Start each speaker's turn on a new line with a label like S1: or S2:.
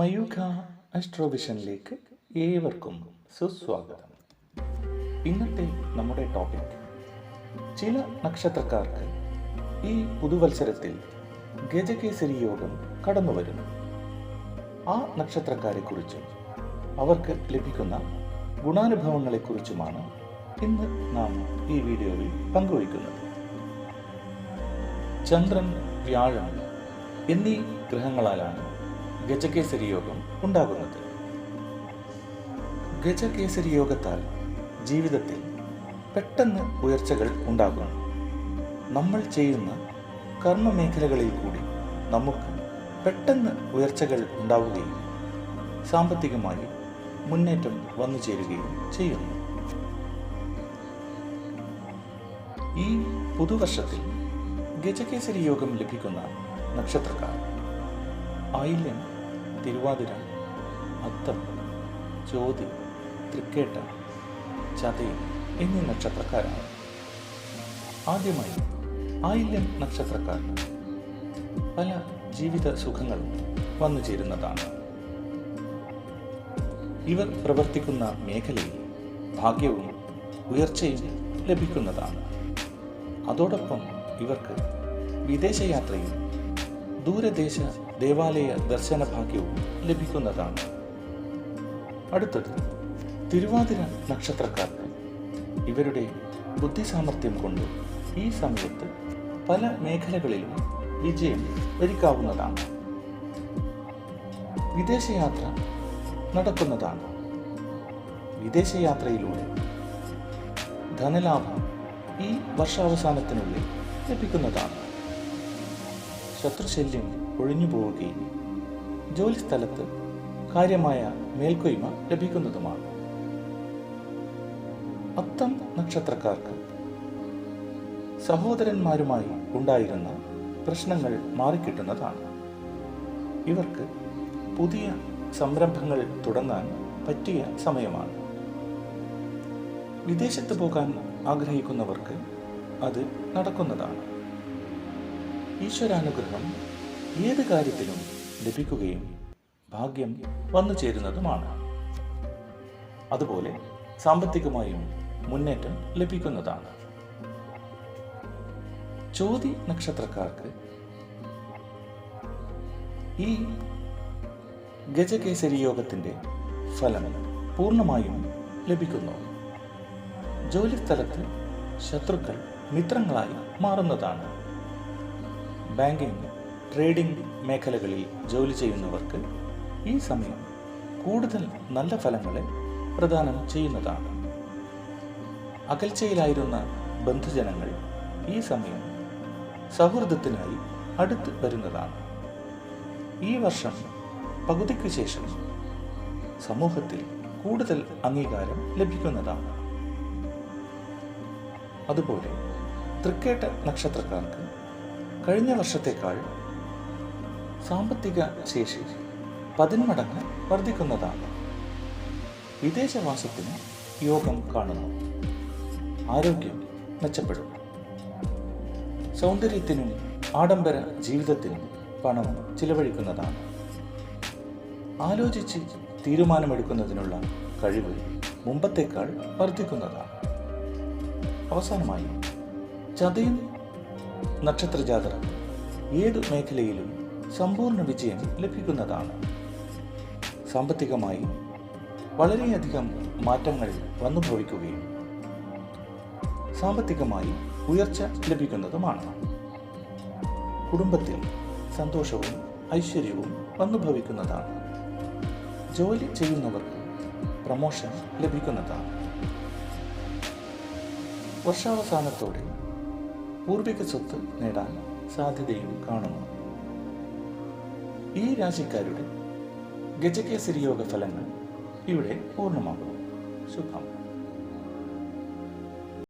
S1: മയൂഖ അസ്ട്രോവിഷനിലേക്ക് ഏവർക്കും സുസ്വാഗതം. ഇന്നത്തെ നമ്മുടെ ടോപ്പിക് ചില നക്ഷത്രക്കാർക്ക് ഈ പുതുവത്സരത്തിൽ ഗജകേസരി യോഗം കടന്നു വരുന്നു. ആ നക്ഷത്രക്കാരെക്കുറിച്ചും അവർക്ക് ലഭിക്കുന്ന ഗുണാനുഭവങ്ങളെക്കുറിച്ചുമാണ് ഇന്ന് നാം ഈ വീഡിയോയിൽ പങ്കുവയ്ക്കുന്നത്. ചന്ദ്രൻ വ്യാഴം എന്നീ ഗ്രഹങ്ങളാലാണ് ഗജകേസരി യോഗം ഉണ്ടാകുന്നത്. ഗജകേസരി യോഗത്താൽ ജീവിതത്തിൽ പെട്ടെന്ന് ഉയർച്ചകൾ ഉണ്ടാകുന്നു. നമ്മൾ ചെയ്യുന്ന കർമ്മമേഖലകളിൽ കൂടി നമുക്ക് പെട്ടെന്ന് ഉയർച്ചകൾ ഉണ്ടാവുകയും സാമ്പത്തികമായി മുന്നേറ്റം വന്നു ചേരുകയും ചെയ്യുന്നു. ഈ പുതുവർഷത്തിൽ ഗജകേസരി യോഗം ലഭിക്കുന്ന നക്ഷത്രക്കാർ ആയില്യം തിരുവാതിര അത്തം ജ്യോതി തൃക്കേട്ട ചതയം എന്നീ നക്ഷത്രക്കാരാണ്. ആദ്യമായി ആയില്യം നക്ഷത്രക്കാർ പല ജീവിത സുഖങ്ങൾ വന്നു ചേരുന്നതാണ്. ഇവർ പ്രവർത്തിക്കുന്ന മേഖലയിൽ ഭാഗ്യവും ഉയർച്ചയും ലഭിക്കുന്നതാണ്. അതോടൊപ്പം ഇവർക്ക് വിദേശയാത്രയും ദൂരദേശ ദേവാലയ ദർശന ഭാഗ്യവും ലഭിക്കുന്നതാണ്. അടുത്തത് തിരുവാതിര നക്ഷത്രക്കാർക്ക് ഇവരുടെ ബുദ്ധിസാമർഥ്യം കൊണ്ട് ഈ സമയത്ത് പല മേഖലകളിലും വിജയം വരിക്കാവുന്നതാണ്. വിദേശയാത്ര നടക്കുന്നതാണ്. വിദേശയാത്രയിലൂടെ ധനലാഭം ഈ വർഷാവസാനത്തിനുള്ളിൽ ലഭിക്കുന്നതാണ്. ശത്രുശല്യം ഒഴിഞ്ഞു പോവുകയും ജോലിസ്ഥലത്ത് കാര്യമായ മേൽക്കൊയ്മ ലഭിക്കുന്നതുമാണ്. അത്തം നക്ഷത്രക്കാർക്ക് സഹോദരന്മാരുമായി ഉണ്ടായിരുന്ന പ്രശ്നങ്ങൾ മാറിക്കിട്ടുന്നതാണ്. ഇവർക്ക് പുതിയ സംരംഭങ്ങൾ തുടങ്ങാൻ പറ്റിയ സമയമാണ്. വിദേശത്ത് പോകാൻ ആഗ്രഹിക്കുന്നവർക്ക് അത് നടക്കുന്നതാണ്. ഈശ്വരാനുഗ്രഹം ഏത് കാര്യത്തിലും ലഭിക്കുകയും ഭാഗ്യം വന്നു ചേരുന്നതുമാണ്. അതുപോലെ സാമ്പത്തികമായും മുന്നേറ്റം ലഭിക്കുന്നതാണ്. ചോതി നക്ഷത്രക്കാർക്ക് ഈ ഗജകേസരി യോഗത്തിന്റെ ഫലം പൂർണമായും ലഭിക്കുന്നു. ജോലിസ്ഥലത്ത് ശത്രുക്കൾ മിത്രങ്ങളായി മാറുന്നതാണ്. ബാങ്കിംഗ് ട്രേഡിംഗ് മേഖലകളിൽ ജോലി ചെയ്യുന്നവർക്ക് ഈ സമയം കൂടുതൽ നല്ല ഫലങ്ങളെ പ്രദാനം ചെയ്യുന്നതാണ്. അകൽച്ചയിലായിരുന്ന ബന്ധുജനങ്ങൾ ഈ സമയം സൗഹൃദത്തിനായി അടുത്ത് വരുന്നതാണ്. ഈ വർഷം പകുതിക്ക് ശേഷം സമൂഹത്തിൽ കൂടുതൽ അംഗീകാരം ലഭിക്കുന്നതാണ്. അതുപോലെ തൃക്കേട്ട നക്ഷത്രക്കാർക്ക് കഴിഞ്ഞ വർഷത്തേക്കാൾ സാമ്പത്തിക ശേഷി പതിന്മടങ്ങ് വർദ്ധിക്കുന്നതാണ്. വിദേശവാസത്തിന് യോഗം കാണുന്നു. ആരോഗ്യം മെച്ചപ്പെടും. സൗന്ദര്യത്തിനും ആഡംബര ജീവിതത്തിനും പണം ചിലവഴിക്കുന്നതാണ്. ആലോചിച്ച് തീരുമാനമെടുക്കുന്നതിനുള്ള കഴിവ് മുമ്പത്തേക്കാൾ വർദ്ധിക്കുന്നതാണ്. അവസാനമായി ചതയും നക്ഷത്രജാതർ ഏത് മേഖലയിലും സമ്പൂർണ വിജയം ലഭിക്കുന്നതാണ്. സാമ്പത്തികമായി വളരെയധികം മാറ്റങ്ങൾ വന്നു ഭവിക്കുകയും സാമ്പത്തികമായി ഉയർച്ച ലഭിക്കുന്നതുമാണ്. കുടുംബത്തിൽ സന്തോഷവും ഐശ്വര്യവും വന്നു ഭവിക്കുന്നതാണ് ജോലി ചെയ്യുന്നവർക്ക് പ്രമോഷൻ ലഭിക്കുന്നതാണ്. വർഷാവസാനത്തോടെ പൂർവിക സ്വത്ത് നേടാൻ സാധ്യതയും കാണുന്നു. ഈ രാശിക്കാരുടെ ഗജകേസരി യോഗ ഫലങ്ങൾ ഇവിടെ പൂർണമാകുന്നു. ശുഭം.